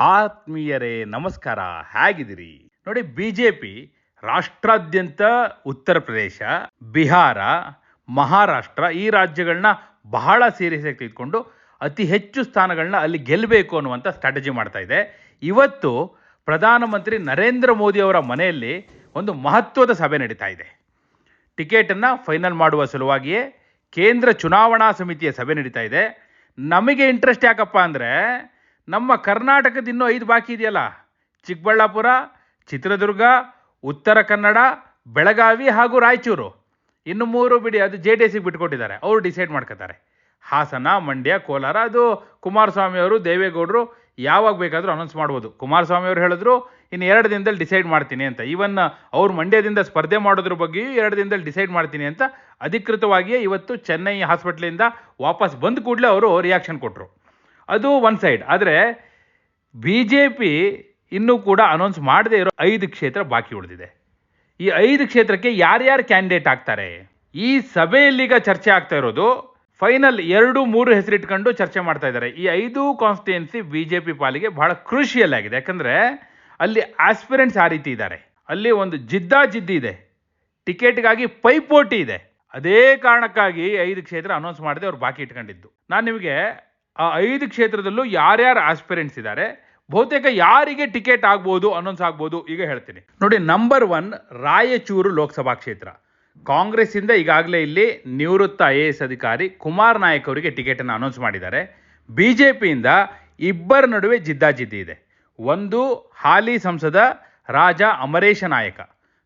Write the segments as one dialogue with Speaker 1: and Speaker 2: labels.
Speaker 1: ಆತ್ಮೀಯರೇ, ನಮಸ್ಕಾರ. ಹೇಗಿದ್ದೀರಿ? ನೋಡಿ, ಬಿಜೆಪಿ ರಾಷ್ಟ್ರಾದ್ಯಂತ ಉತ್ತರ ಪ್ರದೇಶ, ಬಿಹಾರ, ಮಹಾರಾಷ್ಟ್ರ ಈ ರಾಜ್ಯಗಳನ್ನ ಬಹಳ ಸೀರಿಯಸ್ ಆಗಿ ಅತಿ ಹೆಚ್ಚು ಸ್ಥಾನಗಳನ್ನ ಅಲ್ಲಿ ಗೆಲ್ಲಬೇಕು ಅನ್ನುವಂಥ ಸ್ಟ್ರಾಟಜಿ ಮಾಡ್ತಾ ಇದೆ. ಇವತ್ತು ಪ್ರಧಾನಮಂತ್ರಿ ನರೇಂದ್ರ ಮೋದಿ ಅವರ ಮನೆಯಲ್ಲಿ ಒಂದು ಮಹತ್ವದ ಸಭೆ ನಡೀತಾ ಇದೆ. ಟಿಕೆಟನ್ನು ಫೈನಲ್ ಮಾಡುವ ಸಲುವಾಗಿಯೇ ಕೇಂದ್ರ ಚುನಾವಣಾ ಸಮಿತಿಯ ಸಭೆ ನಡೀತಾ ಇದೆ. ನಮಗೆ ಇಂಟ್ರೆಸ್ಟ್ ಯಾಕಪ್ಪ ಅಂದರೆ ನಮ್ಮ ಕರ್ನಾಟಕದ ಇನ್ನೂ ಐದು ಬಾಕಿ ಇದೆಯಲ್ಲ? ಚಿಕ್ಕಬಳ್ಳಾಪುರ, ಚಿತ್ರದುರ್ಗ, ಉತ್ತರ ಕನ್ನಡ, ಬೆಳಗಾವಿ ಹಾಗೂ ರಾಯಚೂರು. ಇನ್ನು ಮೂರು ಬಿಡಿ ಅದು ಜೆ ಡಿ ಎಸ್ಸಿಗೆ ಬಿಟ್ಕೊಟ್ಟಿದ್ದಾರೆ ಅವರು ಡಿಸೈಡ್ ಮಾಡ್ಕೋತಾರೆ. ಹಾಸನ, ಮಂಡ್ಯ, ಕೋಲಾರ, ಅದು ಕುಮಾರಸ್ವಾಮಿ ಅವರು, ದೇವೇಗೌಡರು ಯಾವಾಗ ಬೇಕಾದರೂ ಅನೌನ್ಸ್ ಮಾಡ್ಬೋದು. ಕುಮಾರಸ್ವಾಮಿ ಅವರು ಹೇಳಿದ್ರು, ಇನ್ನು ಎರಡು ದಿನದಲ್ಲಿ ಡಿಸೈಡ್ ಮಾಡ್ತೀನಿ ಅಂತ. ಈವನ್ ಅವ್ರು ಮಂಡ್ಯದಿಂದ ಸ್ಪರ್ಧೆ ಮಾಡೋದ್ರ ಬಗ್ಗೆಯೂ ಎರಡು ದಿನದಲ್ಲಿ ಡಿಸೈಡ್ ಮಾಡ್ತೀನಿ ಅಂತ ಅಧಿಕೃತವಾಗಿಯೇ ಇವತ್ತು ಚೆನ್ನೈ ಹಾಸ್ಪಿಟ್ಲಿಂದ ವಾಪಸ್ ಬಂದ ಕೂಡಲೇ ಅವರು ರಿಯಾಕ್ಷನ್ ಕೊಟ್ಟರು ಅದು ಒನ್ ಸೈಡ್ ಆದರೆ ಬಿ ಜೆ ಪಿ ಇನ್ನೂ ಕೂಡ ಅನೌನ್ಸ್ ಮಾಡದೇ ಇರೋ ಐದು ಕ್ಷೇತ್ರ ಬಾಕಿ ಉಳಿದಿದೆ. ಈ ಐದು ಕ್ಷೇತ್ರಕ್ಕೆ ಯಾರ್ಯಾರು ಕ್ಯಾಂಡಿಡೇಟ್ ಆಗ್ತಾರೆ? ಈ ಸಭೆಯಲ್ಲೀಗ ಚರ್ಚೆ ಆಗ್ತಾ ಇರೋದು ಫೈನಲ್ ಎರಡು ಮೂರು ಹೆಸರಿಟ್ಕೊಂಡು ಚರ್ಚೆ ಮಾಡ್ತಾ ಇದ್ದಾರೆ. ಈ ಐದು ಕಾನ್ಸ್ಟಿಟ್ಯೂನ್ಸಿ ಬಿ ಜೆ ಪಿ ಪಾಲಿಗೆ ಬಹಳ ಕ್ರೂಷಿಯಲ್ ಆಗಿದೆ. ಯಾಕಂದರೆ ಅಲ್ಲಿ ಆಸ್ಪಿರೆಂಟ್ಸ್ ಆ ರೀತಿ ಇದ್ದಾರೆ. ಅಲ್ಲಿ ಒಂದು ಜಿದ್ದಾ ಜಿದ್ದಿ ಇದೆ. ಟಿಕೆಟ್ಗಾಗಿ ಪೈಪೋಟಿ ಇದೆ. ಅದೇ ಕಾರಣಕ್ಕಾಗಿ ಐದು ಕ್ಷೇತ್ರ ಅನೌನ್ಸ್ ಮಾಡದೆ ಅವ್ರು ಬಾಕಿ ಇಟ್ಕೊಂಡಿದ್ದು. ನಾನು ನಿಮಗೆ ಆ ಐದು ಕ್ಷೇತ್ರದಲ್ಲೂ ಯಾರ್ಯಾರು ಆಸ್ಪಿರೆಂಟ್ಸ್ ಇದ್ದಾರೆ ಬಹುತೇಕ ಯಾರಿಗೆ ಟಿಕೆಟ್ ಆಗ್ಬೋದು ಅನೌನ್ಸ್ ಆಗ್ಬೋದು, ಈಗ ಹೇಳ್ತೀನಿ. ನೋಡಿ ನಂಬರ್ ಒನ್ ರಾಯಚೂರು ಲೋಕಸಭಾ ಕ್ಷೇತ್ರ. ಕಾಂಗ್ರೆಸ್ಸಿಂದ ಈಗಾಗಲೇ ಇಲ್ಲಿ ನಿವೃತ್ತ ಐ ಎಸ್ ಅಧಿಕಾರಿ ಕುಮಾರ್ ನಾಯಕ್ ಅವರಿಗೆ ಟಿಕೆಟನ್ನು ಅನೌನ್ಸ್ ಮಾಡಿದ್ದಾರೆ. ಬಿ ಜೆ ಪಿಯಿಂದ ಇಬ್ಬರ ನಡುವೆ ಜಿದ್ದಾಜಿದ್ದಿ ಇದೆ. ಒಂದು ಹಾಲಿ ಸಂಸದ ರಾಜ ಅಮರೇಶ ನಾಯಕ.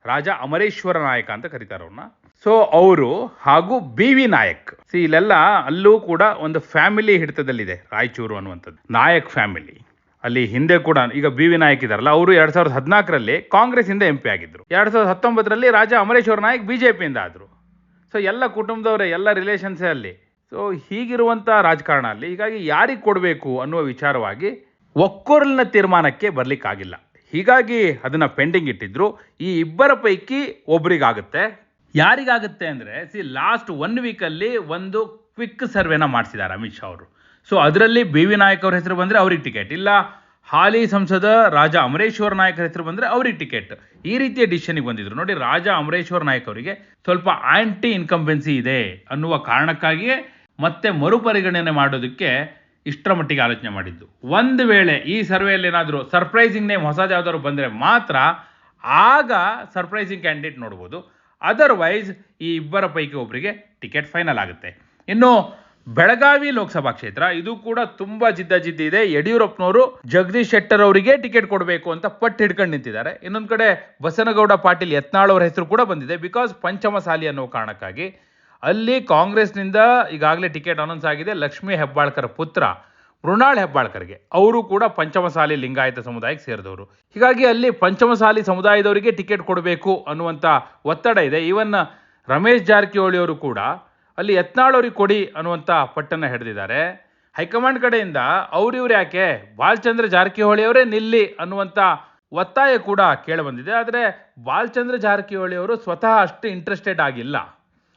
Speaker 1: ರಾಜ ಅಮರೇಶ್ವರ ನಾಯಕ ಅಂತ ಕರೀತಾರೆ ಅವ್ರನ್ನ. ಸೊ ಅವರು ಹಾಗೂ ಬಿ ವಿ ನಾಯಕ್. ಸಿ ಇಲ್ಲೆಲ್ಲ ಅಲ್ಲೂ ಕೂಡ ಒಂದು ಫ್ಯಾಮಿಲಿ ಹಿಡಿತದಲ್ಲಿದೆ, ರಾಯಚೂರು ಅನ್ನುವಂಥದ್ದು. ನಾಯಕ್ ಫ್ಯಾಮಿಲಿ ಅಲ್ಲಿ ಹಿಂದೆ ಕೂಡ, ಈಗ ಬಿ ವಿ ನಾಯಕ್ ಇದಾರಲ್ಲ, ಅವರು ಎರಡ್ ಸಾವಿರದ ಹದಿನಾಲ್ಕರಲ್ಲಿ ಕಾಂಗ್ರೆಸ್ಸಿಂದ ಎಂ ಪಿ ಆಗಿದ್ರು. ಎರಡ್ ಸಾವಿರದ ಹತ್ತೊಂಬತ್ತರಲ್ಲಿ ರಾಜ ಅಮರೇಶ್ವರ ನಾಯಕ್ ಪಿಯಿಂದ ಆದರು. ಸೊ ಎಲ್ಲ ಕುಟುಂಬದವರೇ, ಎಲ್ಲ ರಿಲೇಷನ್ಸೇ ಅಲ್ಲಿ. ಸೊ ಹೀಗಿರುವಂಥ ರಾಜಕಾರಣ ಅಲ್ಲಿ, ಹೀಗಾಗಿ ಯಾರಿಗೆ ಕೊಡಬೇಕು ಅನ್ನುವ ವಿಚಾರವಾಗಿ ಒಕ್ಕೊರಲಿನ ತೀರ್ಮಾನಕ್ಕೆ ಬರಲಿಕ್ಕಾಗಿಲ್ಲ. ಹೀಗಾಗಿ ಅದನ್ನು ಪೆಂಡಿಂಗ್ ಇಟ್ಟಿದ್ರು. ಈ ಇಬ್ಬರ ಪೈಕಿ ಒಬ್ರಿಗಾಗುತ್ತೆ ಯಾರಿಗಾಗುತ್ತೆ ಅಂದರೆ ಸಿ ಲಾಸ್ಟ್ ಒನ್ ವೀಕಲ್ಲಿ ಒಂದು ಕ್ವಿಕ್ ಸರ್ವೆನ ಮಾಡಿಸಿದ್ದಾರೆ ಅಮಿತ್ ಶಾ ಅವರು. ಸೊ ಅದರಲ್ಲಿ ಬಿ ವಿ ನಾಯಕ್ ಅವ್ರ ಹೆಸರು ಬಂದರೆ ಅವ್ರಿಗೆ ಟಿಕೆಟ್ ಇಲ್ಲ, ಹಾಲಿ ಸಂಸದ ರಾಜ ಅಮರೇಶ್ವರ ನಾಯಕರ ಹೆಸರು ಬಂದರೆ ಅವ್ರಿಗೆ ಟಿಕೆಟ್ ಈ ರೀತಿಯ ಡಿಸಿಷನ್ಗೆ ಬಂದಿದ್ರು. ನೋಡಿ, ರಾಜ ಅಮರೇಶ್ವರ ನಾಯಕ್ ಅವರಿಗೆ ಸ್ವಲ್ಪ ಆಂಟಿ ಇನ್ಕಂಬೆನ್ಸಿ ಇದೆ ಅನ್ನುವ ಕಾರಣಕ್ಕಾಗಿಯೇ ಮತ್ತೆ ಮರುಪರಿಗಣನೆ ಮಾಡೋದಕ್ಕೆ ಇಷ್ಟರ ಮಟ್ಟಿಗೆ ಆಲೋಚನೆ ಮಾಡಿದ್ದು. ಒಂದು ವೇಳೆ ಈ ಸರ್ವೆಯಲ್ಲಿ ಏನಾದರೂ ಸರ್ಪ್ರೈಸಿಂಗ್ ನೇಮ್ ಹೊಸದು ಯಾವ್ದಾದ್ರು ಬಂದರೆ ಮಾತ್ರ ಆಗ ಸರ್ಪ್ರೈಸಿಂಗ್ ಕ್ಯಾಂಡಿಡೇಟ್ ನೋಡ್ಬೋದು. ಅದರ್ವೈಸ್ ಈ ಇಬ್ಬರ ಪೈಕಿ ಒಬ್ಬರಿಗೆ ಟಿಕೆಟ್ ಫೈನಲ್ ಆಗುತ್ತೆ. ಇನ್ನು ಬೆಳಗಾವಿ ಲೋಕಸಭಾ ಕ್ಷೇತ್ರ, ಇದು ಕೂಡ ತುಂಬಾ ಜಿದ್ದಾಜಿದ್ದಿ ಇದೆ. ಯಡಿಯೂರಪ್ಪನವರು ಜಗದೀಶ್ ಶೆಟ್ಟರ್ ಅವರಿಗೆ ಟಿಕೆಟ್ ಕೊಡಬೇಕು ಅಂತ ಪಟ್ಟು ಹಿಡ್ಕೊಂಡು ನಿಂತಿದ್ದಾರೆ. ಇನ್ನೊಂದು ಕಡೆ ಬಸನಗೌಡ ಪಾಟೀಲ್ ಯತ್ನಾಳ್ ಅವರ ಹೆಸರು ಕೂಡ ಬಂದಿದೆ. ಬಿಕಾಸ್ ಪಂಚಮಸಾಲಿ ಅನ್ನೋ ಕಾರಣಕ್ಕಾಗಿ ಅಲ್ಲಿ ಕಾಂಗ್ರೆಸ್ನಿಂದ ಈಗಾಗಲೇ ಟಿಕೆಟ್ ಅನೌನ್ಸ್ ಆಗಿದೆ. ಲಕ್ಷ್ಮೀ ಹೆಬ್ಬಾಳ್ಕರ್ ಪುತ್ರ ಮೃಣಾಳ್ ಹೆಬ್ಬಾಳ್ಕರ್ಗೆ. ಅವರು ಕೂಡ ಪಂಚಮಸಾಲಿ ಲಿಂಗಾಯತ ಸಮುದಾಯಕ್ಕೆ ಸೇರಿದವರು. ಹೀಗಾಗಿ ಅಲ್ಲಿ ಪಂಚಮಸಾಲಿ ಸಮುದಾಯದವರಿಗೆ ಟಿಕೆಟ್ ಕೊಡಬೇಕು ಅನ್ನುವಂಥ ಒತ್ತಡ ಇದೆ. ಈವನ್ ರಮೇಶ್ ಜಾರಕಿಹೊಳಿ ಅವರು ಕೂಡ ಅಲ್ಲಿ ಯತ್ನಾಳವ್ರಿಗೆ ಕೊಡಿ ಅನ್ನುವಂಥ ಪಟ್ಟನ್ನು ಹಿಡಿದಿದ್ದಾರೆ. ಹೈಕಮಾಂಡ್ ಕಡೆಯಿಂದ ಅವ್ರಿವ್ರು ಯಾಕೆ? ಬಾಲಚಂದ್ರ ಜಾರಕಿಹೊಳಿ ಅವರೇ ನಿಲ್ಲಿ ಅನ್ನುವಂಥ ಒತ್ತಾಯ ಕೂಡ ಕೇಳಿಬಂದಿದೆ ಆದರೆ ಬಾಲಚಂದ್ರ ಜಾರಕಿಹೊಳಿ ಅವರು ಸ್ವತಃ ಅಷ್ಟು ಇಂಟ್ರೆಸ್ಟೆಡ್ ಆಗಿಲ್ಲ.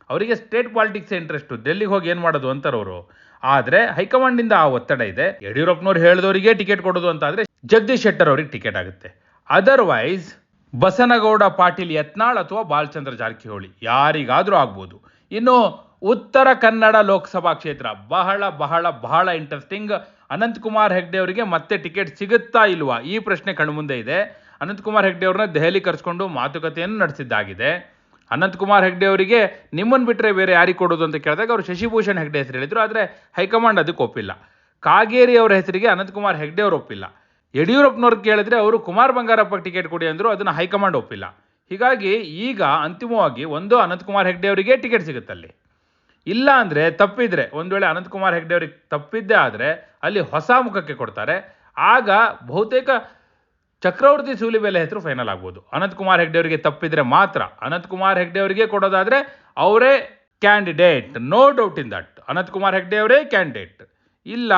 Speaker 1: ಅವರಿಗೆ ಸ್ಟೇಟ್ ಪಾಲಿಟಿಕ್ಸ್ ಇಂಟ್ರೆಸ್ಟು. ಡೆಲ್ಲಿಗೆ ಹೋಗಿ ಏನು ಮಾಡೋದು ಅಂತಾರೆ ಅವರು. ಆದರೆ ಹೈಕಮಾಂಡಿಂದ ಆ ಒತ್ತಡ ಇದೆ. ಯಡಿಯೂರಪ್ಪನವ್ರು ಹೇಳಿದವರಿಗೆ ಟಿಕೆಟ್ ಕೊಡೋದು ಅಂತ ಆದರೆ ಜಗದೀಶ್ ಶೆಟ್ಟರ್ ಅವ್ರಿಗೆ ಟಿಕೆಟ್ ಆಗುತ್ತೆ. ಅದರ್ವೈಸ್ ಬಸನಗೌಡ, ಪಾಟೀಲ್, ಯತ್ನಾಳ್ ಅಥವಾ ಬಾಲಚಂದ್ರ ಜಾರಕಿಹೊಳಿ ಯಾರಿಗಾದರೂ ಆಗ್ಬೋದು. ಇನ್ನು ಉತ್ತರ ಕನ್ನಡ ಲೋಕಸಭಾ ಕ್ಷೇತ್ರ ಬಹಳ ಬಹಳ ಬಹಳ ಇಂಟ್ರೆಸ್ಟಿಂಗ್ ಅನಂತಕುಮಾರ್ ಹೆಗ್ಡೆ ಅವರಿಗೆ ಮತ್ತೆ ಟಿಕೆಟ್ ಸಿಗುತ್ತಾ ಇಲ್ವಾ? ಈ ಪ್ರಶ್ನೆ ಕಣ್ಮುಂದೆ ಇದೆ. ಅನಂತಕುಮಾರ್ ಹೆಗ್ಡೆ ಅವ್ರನ್ನ ದೆಹಲಿ ಕರೆಸ್ಕೊಂಡು ಮಾತುಕತೆಯನ್ನು ನಡೆಸಿದ್ದಾಗಿದೆ. ಅನಂತಕುಮಾರ್ ಹೆಗ್ಡೆ ಅವರಿಗೆ ನಿಮ್ಮನ್ನು ಬಿಟ್ಟರೆ ಬೇರೆ ಯಾರಿಗೆ ಕೊಡೋದು ಅಂತ ಕೇಳಿದಾಗ ಅವರು ಶಶಿಭೂಷಣ್ ಹೆಗ್ಡೆ ಹೆಸರು ಹೇಳಿದರು. ಆದರೆ ಹೈಕಮಾಂಡ್ ಅದಕ್ಕೆ ಒಪ್ಪಿಲ್ಲ. ಕಾಗೇರಿ ಅವರ ಹೆಸರಿಗೆ ಅನಂತಕುಮಾರ್ ಹೆಗ್ಡೆ ಅವರು ಒಪ್ಪಿಲ್ಲ. ಯಡಿಯೂರಪ್ಪನವ್ರು ಕೇಳಿದ್ರೆ ಅವರು ಕುಮಾರ್ ಬಂಗಾರಪ್ಪ ಟಿಕೆಟ್ ಕೊಡಿ ಅಂದರು, ಅದನ್ನು ಹೈಕಮಾಂಡ್ ಒಪ್ಪಿಲ್ಲ. ಹೀಗಾಗಿ ಈಗ ಅಂತಿಮವಾಗಿ ಒಂದು ಅನಂತಕುಮಾರ್ ಹೆಗ್ಡೆ ಅವರಿಗೆ ಟಿಕೆಟ್ ಸಿಗುತ್ತಲ್ಲಿ ಇಲ್ಲ ಅಂದರೆ ತಪ್ಪಿದ್ರೆ, ಒಂದು ವೇಳೆ ಅನಂತಕುಮಾರ್ ಹೆಗ್ಡೆ ಅವ್ರಿಗೆ ತಪ್ಪಿದ್ದೇ ಆದರೆ ಅಲ್ಲಿ ಹೊಸ ಮುಖಕ್ಕೆ ಕೊಡ್ತಾರೆ. ಆಗ ಬಹುತೇಕ ಚಕ್ರವರ್ತಿ ಸೂಲಿಬೆಲೆ ಹೆಸರು ಫೈನಲ್ ಆಗ್ಬೋದು. ಅನಂತಕುಮಾರ್ ಹೆಗ್ಡೆ ಅವರಿಗೆ ತಪ್ಪಿದ್ರೆ ಮಾತ್ರ. ಅನಂತಕುಮಾರ್ ಹೆಗ್ಡೆ ಅವರಿಗೆ ಕೊಡೋದಾದ್ರೆ ಅವರೇ candidate no doubt in that Ananthkumar Hegde ಅವರೇ ಕ್ಯಾಂಡಿಡೇಟ್ ಇಲ್ಲ,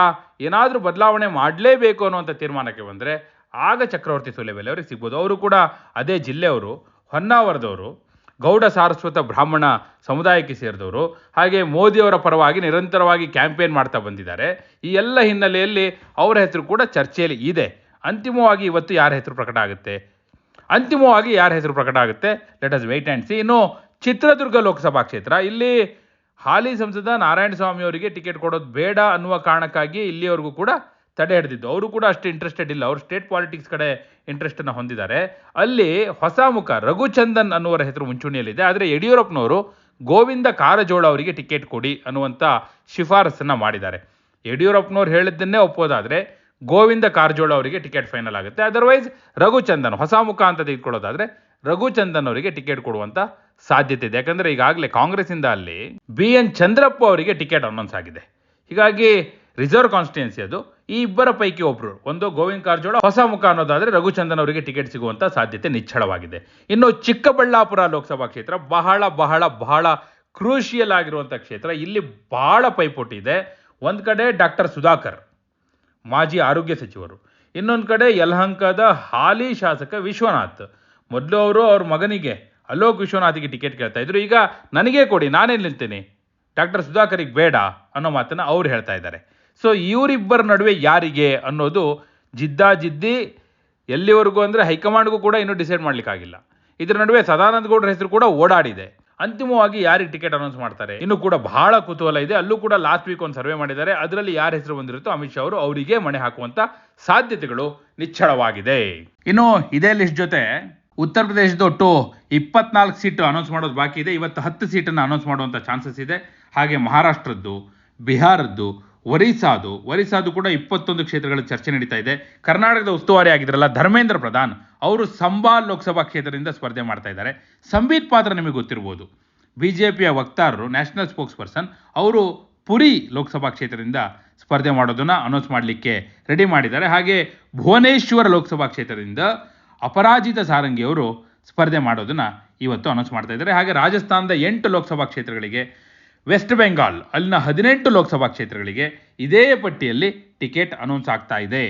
Speaker 1: ಏನಾದರೂ ಬದಲಾವಣೆ ಮಾಡಲೇಬೇಕು ಅನ್ನುವಂಥ ತೀರ್ಮಾನಕ್ಕೆ ಬಂದರೆ ಆಗ ಚಕ್ರವರ್ತಿ ಸೂಲಿಬೆಲೆ ಅವರಿಗೆ ಸಿಗ್ಬೋದು. ಅವರು ಕೂಡ ಅದೇ ಜಿಲ್ಲೆಯವರು, ಹೊನ್ನಾವರದವರು, ಗೌಡ ಸಾರಸ್ವತ ಬ್ರಾಹ್ಮಣ ಸಮುದಾಯಕ್ಕೆ ಸೇರಿದವರು. ಹಾಗೆ ಮೋದಿಯವರ ಪರವಾಗಿ ನಿರಂತರವಾಗಿ ಕ್ಯಾಂಪೇನ್ ಮಾಡ್ತಾ ಬಂದಿದ್ದಾರೆ. ಈ ಎಲ್ಲ ಹಿನ್ನೆಲೆಯಲ್ಲಿ ಅವರ ಹೆಸರು ಕೂಡ ಚರ್ಚೆಯಲ್ಲಿ ಇದೆ. ಅಂತಿಮವಾಗಿ ಇವತ್ತು ಯಾರ ಹೆಸರು ಪ್ರಕಟ ಆಗುತ್ತೆ? ಅಂತಿಮವಾಗಿ ಯಾರ ಹೆಸರು ಪ್ರಕಟ ಆಗುತ್ತೆ? Let us wait and see ಇನ್ನು ಚಿತ್ರದುರ್ಗ ಲೋಕಸಭಾ ಕ್ಷೇತ್ರ, ಇಲ್ಲಿ ಹಾಲಿ ಸಂಸದ ನಾರಾಯಣ ಸ್ವಾಮಿ ಅವರಿಗೆ ಟಿಕೆಟ್ ಕೊಡೋದು ಬೇಡ ಅನ್ನುವ ಕಾರಣಕ್ಕಾಗಿ ಇಲ್ಲಿಯವರೆಗೂ ಕೂಡ ತಡೆ ಹಿಡಿದಿದ್ದು. ಅವರು ಕೂಡ ಅಷ್ಟು ಇಂಟ್ರೆಸ್ಟೆಡ್ ಇಲ್ಲ. ಅವರು ಸ್ಟೇಟ್ ಪಾಲಿಟಿಕ್ಸ್ ಕಡೆ ಇಂಟ್ರೆಸ್ಟನ್ನು ಹೊಂದಿದ್ದಾರೆ. ಅಲ್ಲಿ ಹೊಸ ಮುಖ ರಘುಚಂದನ್ ಅನ್ನುವರ ಹೆಸರು ಮುಂಚೂಣಿಯಲ್ಲಿದೆ. ಆದರೆ ಯಡಿಯೂರಪ್ಪನವರು ಗೋವಿಂದ ಕಾರಜೋಳ ಅವರಿಗೆ ಟಿಕೆಟ್ ಕೊಡಿ ಅನ್ನುವಂಥ ಶಿಫಾರಸನ್ನು ಮಾಡಿದ್ದಾರೆ. ಯಡಿಯೂರಪ್ಪನವ್ರು ಹೇಳಿದ್ದನ್ನೇ ಒಪ್ಪೋದಾದರೆ ಗೋವಿಂದ ಕಾರಜೋಳ ಅವರಿಗೆ ಟಿಕೆಟ್ ಫೈನಲ್ ಆಗುತ್ತೆ. ಅದರ್ವೈಸ್ ರಘುಚಂದನ್ ಹೊಸ ಮುಖ ಅಂತ ತೆಗೆದುಕೊಳ್ಳೋದಾದ್ರೆ ರಘುಚಂದನ್ ಅವರಿಗೆ ಟಿಕೆಟ್ ಕೊಡುವಂತ ಸಾಧ್ಯತೆ ಇದೆ. ಯಾಕಂದ್ರೆ ಈಗಾಗಲೇ ಕಾಂಗ್ರೆಸ್ಸಿಂದ ಅಲ್ಲಿ ಬಿ ಎನ್ ಚಂದ್ರಪ್ಪ ಅವರಿಗೆ ಟಿಕೆಟ್ ಅನೌನ್ಸ್ ಆಗಿದೆ. ಹೀಗಾಗಿ ರಿಸರ್ವ್ ಕಾನ್ಸ್ಟಿಟ್ಯೂನ್ಸಿ ಅದು. ಈ ಇಬ್ಬರ ಪೈಕಿ ಒಬ್ಬರು ಒಂದು ಗೋವಿಂದ ಕಾರಜೋಳ, ಹೊಸ ಮುಖ ಅನ್ನೋದಾದ್ರೆ ರಘುಚಂದನ್ ಅವರಿಗೆ ಟಿಕೆಟ್ ಸಿಗುವಂತ ಸಾಧ್ಯತೆ ನಿಚ್ಚಳವಾಗಿದೆ. ಇನ್ನು ಚಿಕ್ಕಬಳ್ಳಾಪುರ ಲೋಕಸಭಾ ಕ್ಷೇತ್ರ ಬಹಳ ಬಹಳ ಬಹಳ ಕ್ರೂಷಿಯಲ್ ಆಗಿರುವಂಥ ಕ್ಷೇತ್ರ. ಇಲ್ಲಿ ಬಹಳ ಪೈಪೋಟಿ ಇದೆ. ಒಂದು ಕಡೆ ಡಾಕ್ಟರ್ ಸುಧಾಕರ್ ಮಾಜಿ ಆರೋಗ್ಯ ಸಚಿವರು. ಇನ್ನೊಂದು ಕಡೆ ಯಲಹಂಕದ ಹಾಲಿ ಶಾಸಕ ವಿಶ್ವನಾಥ್. ಮೊದಲು ಅವರು ಅವ್ರ ಮಗನಿಗೆ, ಅಲೋಕ್ ವಿಶ್ವನಾಥಿಗೆ ಟಿಕೆಟ್ ಕೇಳ್ತಾ ಇದ್ರು. ಈಗ ನನಗೇ ಕೊಡಿ ನಾನೇ ನಿಲ್ತೀನಿ. ಡಾಕ್ಟರ್ ಸುಧಾಕರಿಗೆ ಬೇಡ, ಅನ್ನೋ ಮಾತನ್ನು ಅವ್ರು ಹೇಳ್ತಾ ಇದ್ದಾರೆ. ಸೊ ಇವರಿಬ್ಬರ ನಡುವೆ ಯಾರಿಗೆ ಅನ್ನೋದು ಜಿದ್ದಾಜಿದ್ದಿ ಎಲ್ಲಿವರೆಗೂ ಅಂದರೆ ಹೈಕಮಾಂಡ್ಗೂ ಕೂಡ ಇನ್ನೂ ಡಿಸೈಡ್ ಮಾಡಲಿಕ್ಕಾಗಿಲ್ಲ. ಇದರ ನಡುವೆ ಸದಾನಂದ ಗೌಡ್ರ ಹೆಸರು ಕೂಡ ಓಡಾಡಿದೆ. ಅಂತಿಮವಾಗಿ ಯಾರಿಗೆ ಟಿಕೆಟ್ ಅನೌನ್ಸ್ ಮಾಡ್ತಾರೆ? ಇನ್ನು ಕೂಡ ಬಹಳ ಕುತೂಹಲ ಇದೆ. ಅಲ್ಲೂ ಕೂಡ ಲಾಸ್ಟ್ ವೀಕ್ ಒಂದು ಸರ್ವೆ ಮಾಡಿದ್ದಾರೆ. ಅದರಲ್ಲಿ ಯಾರ ಹೆಸರು ಬಂದಿರುತ್ತೋ ಅಮಿತ್ ಶಾ ಅವರು ಅವರಿಗೆ ಮಣೆ ಹಾಕುವಂತ ಸಾಧ್ಯತೆಗಳು ನಿಚ್ಚಳವಾಗಿದೆ. ಇನ್ನು ಇದೇ ಲಿಸ್ಟ್ ಜೊತೆ ಉತ್ತರ ಪ್ರದೇಶದ ಒಟ್ಟು ಇಪ್ಪತ್ನಾಲ್ಕು ಸೀಟು ಅನೌನ್ಸ್ ಮಾಡೋದು ಬಾಕಿ ಇದೆ. ಇವತ್ತು ಹತ್ತು ಸೀಟನ್ನು ಅನೌನ್ಸ್ ಮಾಡುವಂಥ ಚಾನ್ಸಸ್ ಇದೆ. ಹಾಗೆ ಮಹಾರಾಷ್ಟ್ರದ್ದು, ಬಿಹಾರದ್ದು ಒರಿಸ್ಸಾದು ಒರಿಸ್ಸಾದು ಕೂಡ ಇಪ್ಪತ್ತೊಂದು ಕ್ಷೇತ್ರಗಳ ಚರ್ಚೆ ನಡೀತಾ ಇದೆ. ಕರ್ನಾಟಕದ ಉಸ್ತುವಾರಿ ಆಗಿದ್ರಲ್ಲ ಧರ್ಮೇಂದ್ರ ಪ್ರಧಾನ್, ಅವರು ಸಂಬಾಲ್ ಲೋಕಸಭಾ ಕ್ಷೇತ್ರದಿಂದ ಸ್ಪರ್ಧೆ ಮಾಡ್ತಾ ಇದ್ದಾರೆ. ಸಂಬೀತ್ ಪಾತ್ರ ನಿಮಗೆ ಗೊತ್ತಿರ್ಬೋದು. ಬಿ ಜೆ ಪಿಯ ವಕ್ತಾರರು, ನ್ಯಾಷನಲ್ ಸ್ಪೋಕ್ಸ್ ಪರ್ಸನ್ ಅವರು ಪುರಿ ಲೋಕಸಭಾ ಕ್ಷೇತ್ರದಿಂದ ಸ್ಪರ್ಧೆ ಮಾಡೋದನ್ನು ಅನೌನ್ಸ್ ಮಾಡಲಿಕ್ಕೆ ರೆಡಿ ಮಾಡಿದ್ದಾರೆ. ಹಾಗೆ ಭುವನೇಶ್ವರ ಲೋಕಸಭಾ ಕ್ಷೇತ್ರದಿಂದ ಅಪರಾಜಿತ ಸಾರಂಗಿಯವರು ಸ್ಪರ್ಧೆ ಮಾಡೋದನ್ನು ಇವತ್ತು ಅನೌನ್ಸ್ ಮಾಡ್ತಾ ಇದ್ದಾರೆ. ಹಾಗೆ ರಾಜಸ್ಥಾನದ ಎಂಟು ಲೋಕಸಭಾ ಕ್ಷೇತ್ರಗಳಿಗೆ ವೆಸ್ಟ್ ಬೆಂಗಾಲ್, ಅಲ್ಲಿನ ಹದಿನೆಂಟು ಲೋಕಸಭಾ ಕ್ಷೇತ್ರಗಳಿಗೆ ಇದೇ ಪಟ್ಟಿಯಲ್ಲಿ ಟಿಕೆಟ್ ಅನೌನ್ಸ್ ಆಗ್ತಾ ಇದೆ.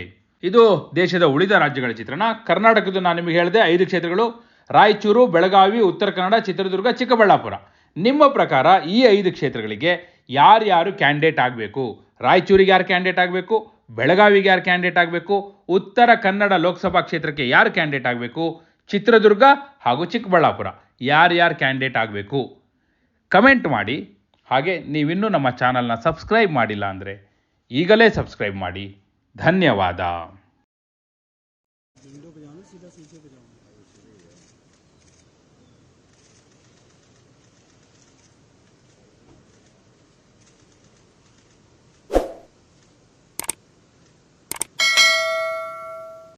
Speaker 1: ಇದು ದೇಶದ ಉಳಿದ ರಾಜ್ಯಗಳ ಚಿತ್ರಣ. ಕರ್ನಾಟಕದ ನಾನು ನಿಮಗೆ ಹೇಳಿದೆ ಐದು ಕ್ಷೇತ್ರಗಳು. ರಾಯಚೂರು, ಬೆಳಗಾವಿ, ಉತ್ತರ ಕನ್ನಡ, ಚಿತ್ರದುರ್ಗ, ಚಿಕ್ಕಬಳ್ಳಾಪುರ. ನಿಮ್ಮ ಪ್ರಕಾರ ಈ ಐದು ಕ್ಷೇತ್ರಗಳಿಗೆ ಯಾರ್ಯಾರು ಕ್ಯಾಂಡಿಡೇಟ್ ಆಗಬೇಕು? ರಾಯಚೂರಿಗೆ ಯಾರು ಕ್ಯಾಂಡಿಡೇಟ್ ಆಗಬೇಕು? ಬೆಳಗಾವಿಗೆ ಯಾರು ಕ್ಯಾಂಡಿಡೇಟ್ ಆಗಬೇಕು? ಉತ್ತರ ಕನ್ನಡ ಲೋಕಸಭಾ ಕ್ಷೇತ್ರಕ್ಕೆ ಯಾರು ಕ್ಯಾಂಡಿಡೇಟ್ ಆಗಬೇಕು? ಚಿತ್ರದುರ್ಗ ಹಾಗೂ ಚಿಕ್ಕಬಳ್ಳಾಪುರ ಯಾರ್ಯಾರು ಕ್ಯಾಂಡಿಡೇಟ್ ಆಗಬೇಕು? ಕಮೆಂಟ್ ಮಾಡಿ. ಹಾಗೆ ನೀವಿನ್ನೂ ನಮ್ಮ ಚಾನಲ್ನ ಸಬ್ಸ್ಕ್ರೈಬ್ ಮಾಡಿಲ್ಲ ಅಂದರೆ ಈಗಲೇ ಸಬ್ಸ್ಕ್ರೈಬ್ ಮಾಡಿ. ಧನ್ಯವಾದ.